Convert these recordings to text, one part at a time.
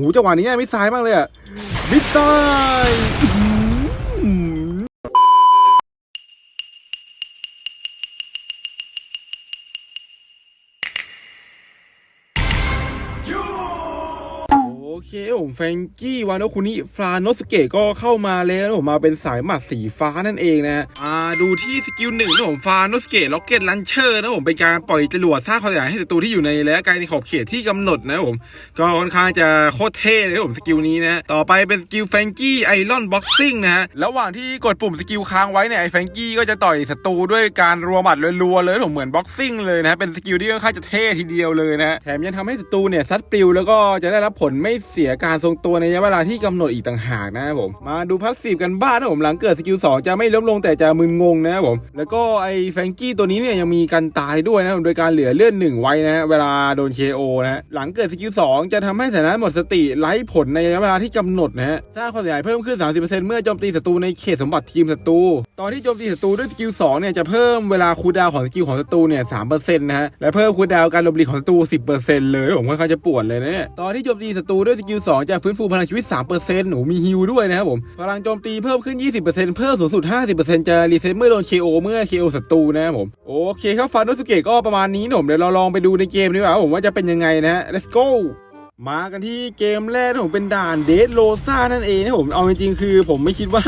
หูจังหวะนี้มิสไซล์มากเลยอะมิสไซล์ เคผมแฟงกี้วานโนคุนิฟลาโนสเกตก็เข้ามาแล้วผมมาเป็นสายหมัดสีฟ้านั่นเองนะฮะอ่าดูที่สกิลหนึ่งนะผมฟลาโนสเกตล็อกเก็ตลันเชอร์นะผมเป็นการปล่อยจรวดสร้างความเสียหายให้ศัตรูที่อยู่ในระยะไกลในขอบเขตที่กำหนดนะผมก็ค่อนข้างจะโคตรเท่เลยนะผมสกิลนี้นะต่อไปเป็นสกิลแฟงกี้ไอรอนบ็อกซิ่งนะฮะระหว่างที่กดปุ่มสกิลค้างไว้เนี่ยไอแฟงกี้ก็จะต่อยศัตรูด้วยการรัวหมัดรัวๆเลยผมเหมือนบ็อกซิ่งเลยนะเป็นสกิลที่ค่อนข้างจะเท่ทีเดียวเลยนะแถมยังทำให้ศัตรูเนี่ยซัดปลิวแล้วก็จะได้รับผลไม่เสีียการทรงตัวในระยะเวลาที่กำหนดอีกต่างหากนะครับผม มาดูพัสซีฟกันบ้างนะผมหลังเกิดสกิล2จะไม่ล้มลงแต่จะมึนงงนะครับผม แล้วก็ไอ้แฟรงกี้ตัวนี้เนี่ยยังมีการตายด้วยนะโดยการเหลือเลือดหนึ่งไว้นะเวลาโดน KO นะฮะหลังเกิดสกิล2จะทำให้สถานะหมดสติไร้ผลในระยะเวลาที่กำหนดนะฮะสร้างความเสียหายเพิ่มขึ้น 30%เมื่อโจมตีศัตรูในเขตสมบัติทีมศัตรูตอนที่โจมตีศัตรูด้วยสกิล2เนี่ยจะเพิ่มเวลาคูดาวของสกิลของศัตรูเนี่ย3%นะฮะและเพิ่มคูดาวการลบหลีกของศัตรู10%เลยผมค่อนข้างจะปวดเลยนะเนี่ยตอนที่โจมตีศัตรูด้วยสกิล2จะฟื้นฟูพลังชีวิต 3%หนูมีฮิลด้วยนะครับผม พลังโจมตีเพิ่มขึ้น 20%เพิ่มสูงสุด 50%จะรีเซ็ตเมื่อโดน KO เมื่อ KO ศัตรูนะครับผม โอเคครับฟาโนสุเกะก็ประมาณนี้นะผมเดี๋ยวเราลองไปดูในเกมดีกว่าผมว่าจะเป็นยังไงนะฮะ let's go มากันที่เกมแรกนะผมเป็นด่านเดทโลซ่านั่นเองนะผมเอาจริงๆคือ ผมไม่คิดว่า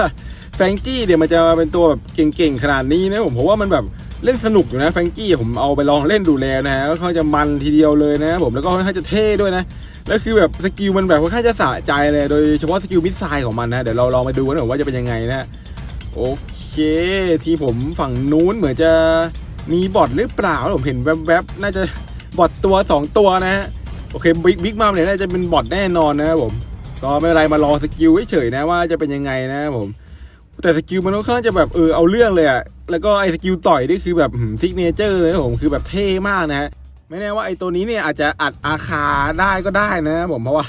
แฟงกี้เดี๋ยวมันจะเป็นตัวแบบเก่งๆขนาดนี้นะผมเพราะว่ามันแบบเล่นสนุกอยู่นะแฟงกี้ผมเอาไปลองเล่นดูแลนะฮะก็ค่อนข้าจะมันทีเดียวเลยนะผมแล้วก็ค่อนข้างจะเท่ด้วยนะ แล้วคือแบบสกิลมันแบบค่อนข้างจะสะใจเลยโดยเฉพาะสกิลมิสไซล์ของมันนะเดี๋ยวเราลองไปดูกันหน่อยว่าจะเป็นยังไงนะโอเคที่ผมฝั่งนู้นเหมือนจะมีบอทหรือเปล่าผมเห็นแวบๆน่าจะบอทตัว 2 ตัวนะฮะโอเคบิ๊กบิ๊กมามเนี่ยน่าจะเป็นบอทแน่นอนนะครับผมก็ไม่เป็นไรมาลองสกิลเฉยๆนะว่าจะเป็นยังไงนะครับผมแต่สกิลมันค่อนข้างจะแบบเออเอาเรื่องเลยอะแล้วก็ไอ้สกิลต่อยนี่คือแบบซิกเนเจอร์เลยผมคือแบบเท่มากนะฮะ ไม่แน่ว่าไอ้ตัวนี้เนี่ยอาจจะอัดอาคาได้ก็ได้นะผมเพราะว่า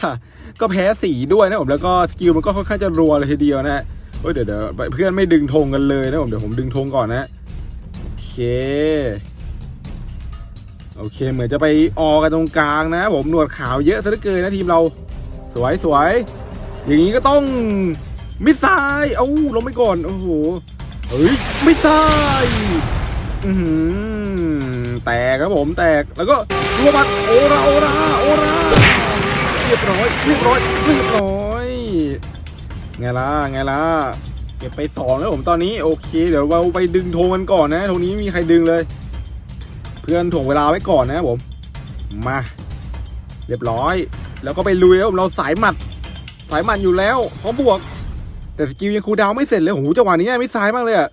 ก็แพ้สีด้วยนะผมแล้วก็สกิลมันก็ค่อนข้างจะรัวเลยทีเดียวนะฮะโอ้ยเดี๋ยวเดี๋ยวเพื่อนไม่ดึงธงกันเลยนะผมเดี๋ยวผมดึงธงก่อนนะโอเคโอเคเหมือนจะไปออกันตรงกลางนะ ผมหนวดขาวเยอะซะเหลือเกินนะทีมเราสวยสวยอย่างนี้ก็ต้องมิสไซล์เอ้าลงไปก่อนโอ้โหเฮ้ยมิสไซล์อือหือ แตกครับผมแตกแล้วก็รัวมัดโอราโอราโอราเรียบร้อยเรียบร้อยเรียบร้อยไงล่ะไงล่ะเก็บไปสองแล้วผมตอนนี้โอเค เดี๋ยวเราไปดึงธงกันก่อนนะธงนี้ไม่มีใครดึงเลย เพื่อนถ่วงเวลาไว้ก่อนนะผมมาเรียบร้อย แล้วก็ไปลุยแล้วผมเราสายหมัด สายหมัดอยู่แล้วพร้อมบวก แต่สกิลยังคูดาวไม่เสร็จเลยโอ้โหจังหวะนี้ไม่ซ้ายมากเลยอะ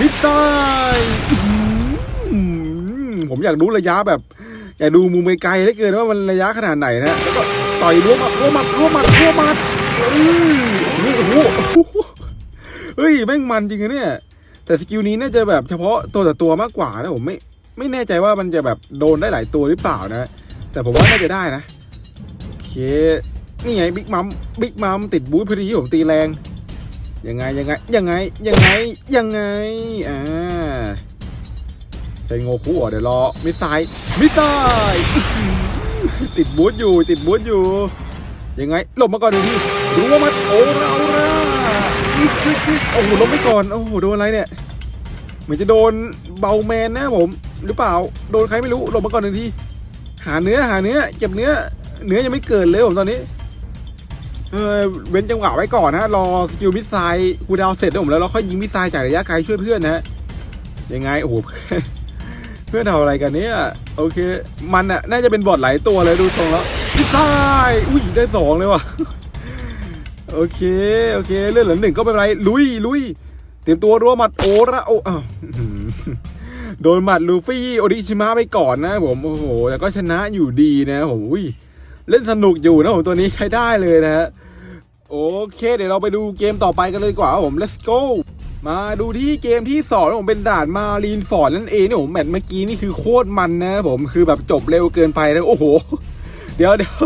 มิสไซล์ ผมอยากรู้ระยะแบบอยากดูมุมไกลๆเหลือเกินว่ามันระยะขนาดไหนนะแล้วก็ต่อยรั้วมัดรั้วมัดรั้วมัดรั้วมัดเอ้ยนี่โอ้โหเฮ้ยแม่งมันจริงอะเนี่ย แต่สกิลนี้น่าจะแบบเฉพาะตัวแต่ตัวมากกว่านะผมไม่ไม่แน่ใจว่ามันจะแบบโดนได้หลายตัวหรือเปล่านะ แต่ผมว่าน่าจะได้นะโอเคนี่ไงบิ๊กมัมบิ๊กมัมติดบูทพอดีผมตีแรงยังไงยังไงยังไงยังไงยังไงอ่า ใช้โงคุเหรอเดี๋ยวรอมิสไซมิสไซติดบูทอยู่ติดบูทอยู่ ยังไงหลบมาก่อนหนึ่งทีดูว่ามันโอ้เราละอึ๊กอึ๊กอึ๊กโอ้โหล้มไปก่อนโอ้โหโดนอะไรเนี่ย เหมือนจะโดนเบาแมนนะผม หรือเปล่าโดนใครไม่รู้หลบมาก่อนหนึ่งทีหาเนื้อหาเนื้อเก็บเนื้อ เนื้อยังไม่เกิดเลยผมตอนนี้เออเว้นจังหวะไว้ก่อนนะรอสกิลมิสไซคูดาวเสร็จแล้วผมแล้วเราค่อยยิงมิสไซจากระยะไกลช่วยเพื่อนนะฮะยังไงโอ้โห เพื่อนทำอะไรกันเนี่ยโอเค มันอะน่าจะเป็นบอทหลายตัวเลยดูทรงแล้วมิสไซล์อุ้ยได้สองเลยว่ะโอเคโอเคเลื่อนเหลือหนึ่งก็ไม่เป็นไรลุยลุยเตรียมตัวรัวหมัดโอระโออ้าวอื้อหือโดนหมัดลูฟี่โอริชิมะไปก่อนนะผมโอ้โหแต่ก็ชนะอยู่ดีนะผมอุ้ยเล่นสนุกอยู่นะผมตัวนี้ใช้ได้เลยนะฮะโอเค เดี๋ยวเราไปดูเกมต่อไปกันเลยดีกว่าผม let's go มาดูที่เกมที่สองนผมเป็นด่านมารีนฟอร์ดนั่นเองนะผมแมตช์เมื่อกี้นี่คือโคตรมันนะผมคือแบบจบเร็วเกินไปนะโอ้โห เดี๋ยวเดี๋ยว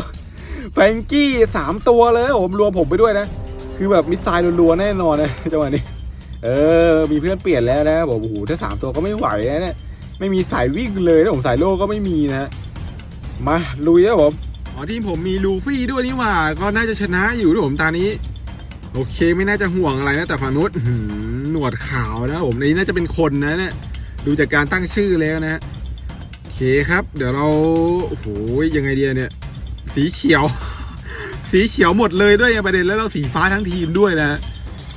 แฟรงกี้สามตัวเลยผมรวมผมไปด้วยนะ คือแบบมิสไซล์รัวๆแน่นอนนะจังหวะนี้ เออ มีเพื่อนเปลี่ยนแล้วนะผมโอ้โหถ้าสามตัวก็ไม่ไหวนะเนี่ยไม่มีสายวิ่งเลยนะผมสายโลก็ไม่มีนะฮะมาลุยนะผมอ๋อทีมผมมีลูฟี่ด้วยนี่หว่า ก็น่าจะชนะอยู่ด้วยผมตานี้ โอเคไม่น่าจะห่วงอะไรนะแต่ฝั่งนู้นหนวดขาวนะผมนี่น่าจะเป็นคนนะเนี่ยดูจากการตั้งชื่อแล้วนะโอเคครับ เดี๋ยวเราโอ้โหยังไงเดียเนี่ย สีเขียว สีเขียวหมดเลยด้วยประเด็นแล้วเราสีฟ้าทั้งทีมด้วยนะ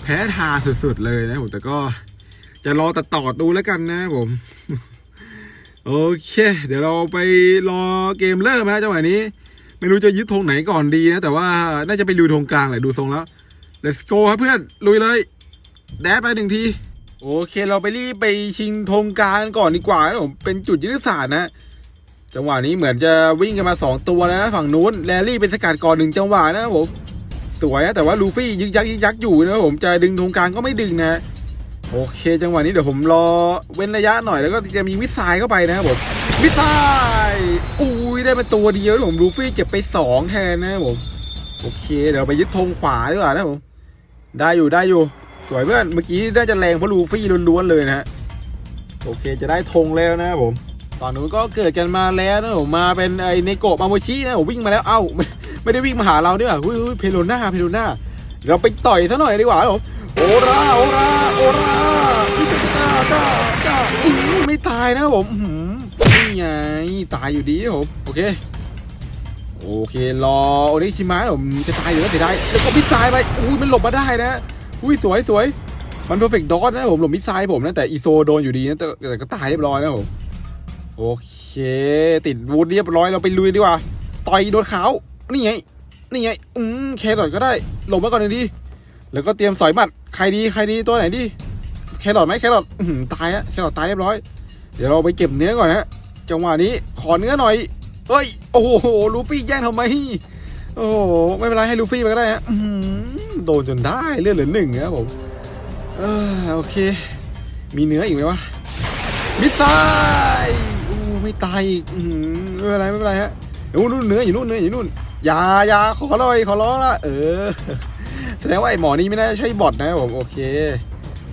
แพ้ทาสุดๆเลยนะผมแต่ก็จะรอตัดต่อดูแล้วกันนะผมโอเค เดี๋ยวเราไปรอเกมเริ่มนะจังหวะนี้ ไม่รู้จะยึดธงไหนก่อนดีนะ แต่ว่าน่าจะไปลุยธงกลางแหละดูทรงแล้ว let's go ครับเพื่อน ลุยเลย แดดไปหนึ่งที โอเคเราไปรีบไปชิงธงกลางก่อนดีกว่านะผม เป็นจุดยุทธศาสตร์นะ จังหวะนี้เหมือนจะวิ่งกันมาสองตัวแล้วนะ ฝั่งนู้นแรลลี่เป็นสกัดก่อนหนึ่งจังหวะนะครับผม สวยนะแต่ว่าลูฟี่ยึกยักยึกยักอยู่นะครับผมจะดึงธงกลางก็ไม่ดึงนะโอเค จังหวะนี้เดี๋ยวผมรอเว้นระยะหน่อยแล้วก็จะมีมิสไซล์เข้าไปนะครับผมมิสไซล์อุ้ยได้เป็นตัวเดียวผมลูฟี่เก็บไปสองแทนนะครับผมโอเค เดี๋ยวไปยึดธงขวาดีกว่านะครับผม ได้อยู่ได้อยู่ สวยเพื่อน เมื่อกี้น่าจะแรงเพราะลูฟี่ล้วนๆเลยนะฮะ โอเคจะได้ธงแล้วนะผมตอนนู้นก็เกิดกันมาแล้วนะผมมาเป็นไอเนโกะมาโมชินะผมวิ่งมาแล้วเอ้าไม่ได้วิ่งมาหาเราด้วยอะหุ้ยเพโลน่าเพโลน่าเราไปต่อยซะหน่อยดีกว่าผมโอราโอราโอราอิตาตาตาตาอื้อไม่ตายนะผมนี่ไงตายอยู่ดีนะผมโอเค โอเครอโอนิชิมะผมจะตายอยู่แล้วเสียดายแล้วก็มิสไซล์ไปอุ้ยมันหลบมาได้นะอุ้ยสวยสวยมันเพอร์เฟกต์ดอทนะผมหลบมิสไซล์ผมนะแต่อีโซโดนอยู่ดีนะแต่แต่ก็ตายเรียบร้อยนะผมโอเค ติดวูดเรียบร้อยเราไปลุยดีกว่าต่อยโดนขาวนี่ไงนี่ไงอืมแครอทก็ได้หลบมาก่อนหนึ่งทีแล้วก็เตรียมสอยหมัดใครดีใครดีตัวไหนดีแครอทไหมแครอทตายฮะแครอทตายเรียบร้อย เดี๋ยวเราไปเก็บเนื้อก่อนนะจังหวะนี้ขอเนื้อหน่อย เฮ้ย โอ้โห ลูฟี่แย่งทำไม โอ้โห ไม่เป็นไรให้ลูฟี่ไปก็ได้ฮะโดนจนได้เลือดเหลือหนึ่งนะครับผมเออโอเค มีเนื้ออีกไหมวะ มิสไซล์อู้ไม่ตายอีกไม่เป็นไรไม่เป็นไรฮะเดี๋ยวนู่นเนื้ออยู่นู่นเนื้ออยู่นู่นอยาอยาขอร้อยขอร้องละเออ แสดงว่าไอ้หมอนี้ไม่น่าจะใช่บอทนะผมโอเค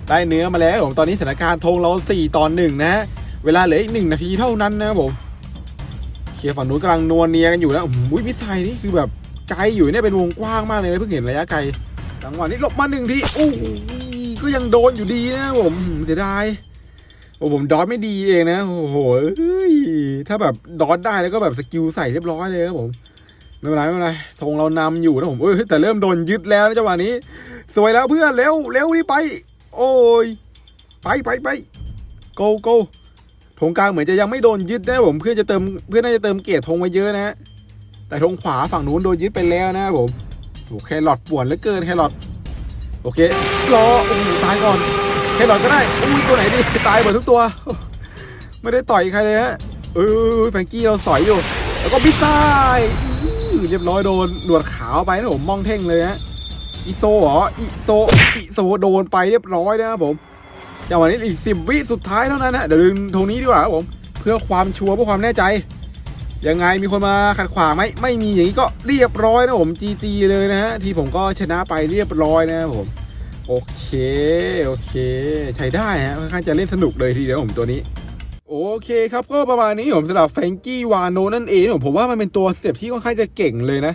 ได้เนื้อมาแล้วผมตอนนี้สถานการณ์ธงเราสี่ตอนหนึ่งนะ เวลาเหลืออีกหนึ่งนาทีเท่านั้นนะผม คลียฝั่งนู้นกำลังนวลเนียกันอยู่แล้วอุ้ยมิสไซนี่คือแบบไกลอยู่เนี่ยเป็นวงกว้างมากเลยนะเพิ่งเห็นระยะไกลจังหวะนี้หลบมาหนึ่งทีโอ้โหก็ยังโดนอยู่ดีนะผมเสียดายโอ้ผมดอทไม่ดีเองนะโอ้โหถ้าแบบดอทได้แล้วก็แบบสกิลใส่เรียบร้อยเลยครับผมไม่เป็นไรไม่เป็นไรทรงเรานำอยู่นะผมเอ้ยแต่เริ่มโดนยึดแล้วนะจังหวะนี้ สวยแล้วเพื่อนเร็วเร็วนี่ไป โอ้ยไปไปไป go go ธงกลางเหมือนจะยังไม่โดนยึดนะผมเพื่อจะเติมเพื่อน่าจะเติมเกียรติธงมาเยอะนะฮะแต่ธงขวาฝั่งนู้นโดนยึดไปแล้วนะผมโอ้แครอทป่วนเหลือเกินแครอทโอเครอโอ้โหตายก่อนแครอทก็ได้อุ้ยตัวไหนดีตายหมดทุกตัว ไม่ได้ต่อยใครเลยฮะเออแฟงกี้เราสอยอยู่ แล้วก็พิซซ่ายอื้เรียบร้อยโดนหนวดขาวไปนะผมมองเท่งเลยฮะอีโซเหรออีโซอีโซโดนไปเรียบร้อยนะครับผม จังหวะนี้อีกสิบวิสุดท้ายเท่านั้นนะเดี๋ยวดึงตรงนี้ดีกว่าครับผม เพื่อความชัวร์เพื่อความแน่ใจ ยังไงมีคนมาขัดขวางไหมไม่มีอย่างนี้ก็เรียบร้อยนะผมจีจีเลยนะฮะที่ผมก็ชนะไปเรียบร้อยนะครับผม โอเคโอเค ใช้ได้ฮะค่อนข้างจะเล่นสนุกเลยทีเดียวผมตัวนี้โอเคครับก็ประมาณนี้ผมสำหรับแฟงกี้วานโนนั่นเองผมผมว่ามันเป็นตัวเสเต็ปที่ค่อนข้างจะเก่งเลยนะ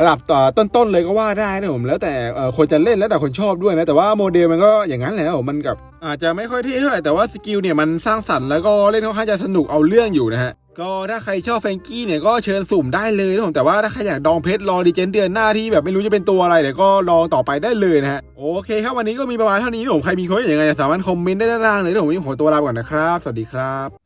ระดับต่อต้นๆเลยก็ว่าได้นะผมแล้วแต่คนจะเล่นแล้วแต่คนชอบด้วยนะแต่ว่าโมเดลมันก็อย่างนั้นแหละผมมันกับ อาจจะไม่ค่อยเท่เท่าไหร่แต่ว่าสกิลเนี่ยมันสร้างสรรค์แล้วก็เล่นค่อนข้างจะสนุกเอาเรื่องอยู่นะฮะก็ถ้าใครชอบแฟงกี้เนี่ยก็เชิญสุ่มได้เลยนะผมแต่ว่าถ้าใครอยากดองเพชรรอดีเจนเดือนหน้าที่แบบไม่รู้จะเป็นตัวอะไรเดี๋ยวก็ลองต่อไปได้เลยนะฮะโอเคครับวันนี้ก็มีประมาณเท่านี้นะผมใครมีความเห็นยังไงสามารถคอมเมนต์ได้ด้านล่างเลยนะผมวันนี้ผมตัวลาไปก่อนนะครับ สวัสดีครับ